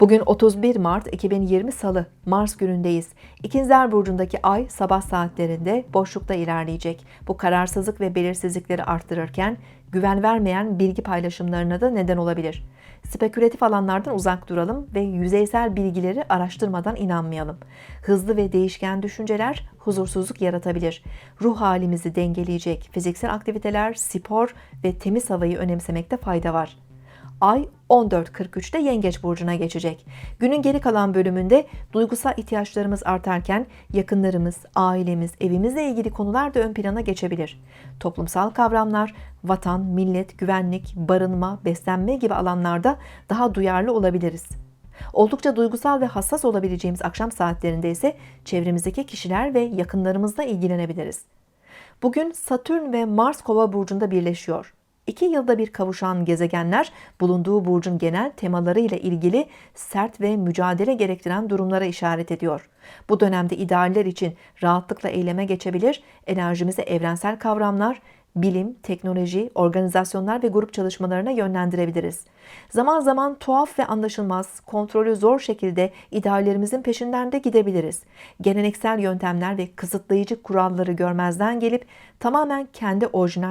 Bugün 31 Mart 2020 Salı, Mars günündeyiz. İkizler Burcu'ndaki ay sabah saatlerinde boşlukta ilerleyecek. Bu kararsızlık ve belirsizlikleri arttırırken güven vermeyen bilgi paylaşımlarına da neden olabilir. Spekülatif alanlardan uzak duralım ve yüzeysel bilgileri araştırmadan inanmayalım. Hızlı ve değişken düşünceler huzursuzluk yaratabilir. Ruh halimizi dengeleyecek fiziksel aktiviteler, spor ve temiz havayı önemsemekte fayda var. Ay 14.43'te Yengeç burcuna geçecek. Günün geri kalan bölümünde duygusal ihtiyaçlarımız artarken yakınlarımız, ailemiz, evimizle ilgili konular da ön plana geçebilir. Toplumsal kavramlar, vatan, millet, güvenlik, barınma, beslenme gibi alanlarda daha duyarlı olabiliriz. Oldukça duygusal ve hassas olabileceğimiz akşam saatlerinde ise çevremizdeki kişiler ve yakınlarımızla ilgilenebiliriz. Bugün Satürn ve Mars Kova burcunda birleşiyor. İki yılda bir kavuşan gezegenler bulunduğu burcun genel temalarıyla ilgili sert ve mücadele gerektiren durumlara işaret ediyor. Bu dönemde idealler için rahatlıkla eyleme geçebilir, enerjimizi evrensel kavramlar, bilim, teknoloji, organizasyonlar ve grup çalışmalarına yönlendirebiliriz. Zaman zaman tuhaf ve anlaşılmaz, kontrolü zor şekilde ideallerimizin peşinden de gidebiliriz. Geleneksel yöntemler ve kısıtlayıcı kuralları görmezden gelip tamamen kendi orijinal